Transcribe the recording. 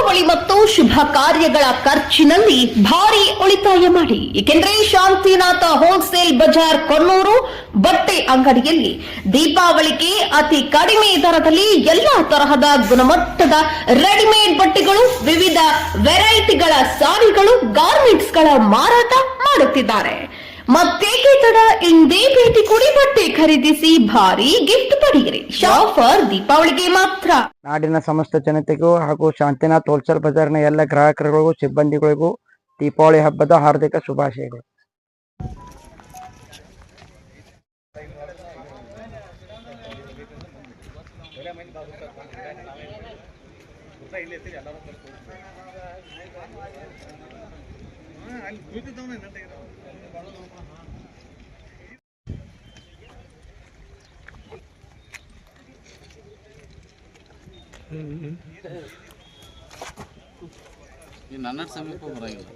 ದೀಪಾವಳಿ ಮತ್ತು ಶುಭ ಕಾರ್ಯಗಳ ಖರ್ಚಿನಲ್ಲಿ ಭಾರಿ ಉಳಿತಾಯ ಮಾಡಿ. ಏಕೆಂದರೆ ಶಾಂತಿನಾಥ ಹೋಲ್ಸೇಲ್ ಬಜಾರ್ ಕೊನ್ನೂರು ಬಟ್ಟೆ ಅಂಗಡಿಯಲ್ಲಿ ದೀಪಾವಳಿಗೆ ಅತಿ ಕಡಿಮೆ ದರದಲ್ಲಿ ಎಲ್ಲಾ ತರಹದ ಗುಣಮಟ್ಟದ ರೆಡಿಮೇಡ್ ಬಟ್ಟೆಗಳು, ವಿವಿಧ ವೆರೈಟಿಗಳ ಸಾರಿಗಳು, ಗಾರ್ಮೆಂಟ್ಸ್ಗಳ ಮಾರಾಟ ಮಾಡುತ್ತಿದ್ದಾರೆ. ಮತ್ತೇಕೆ ತಡ ಇಂದೇ ಭೇಟಿ ಕೊಡಿ ಬಟ್ಟೆ ಖರೀದಿಸಿ ಭಾರಿ ಗಿಫ್ಟ್ ಪಡೆಯಿರಿ. ಶಾಫರ್ ದೀಪಾವಳಿಗೆ ಮಾತ್ರ. ನಾಡಿನ ಸಮಸ್ತ ಜನತೆಗೂ ಹಾಗೂ ಶಾಂತಿನಾಥ್ ಹೋಲ್ಸೇಲ್ ಬಜಾರ್ನ ಎಲ್ಲ ಗ್ರಾಹಕರುಗಳಿಗೂ ಸಿಬ್ಬಂದಿಗಳಿಗೂ ದೀಪಾವಳಿ ಹಬ್ಬದ ಹಾರ್ದಿಕ ಶುಭಾಶಯಗಳು. ಈ ನನ್ನ ಸಮೀಪ ಬರಂಗಿಲ್ಲ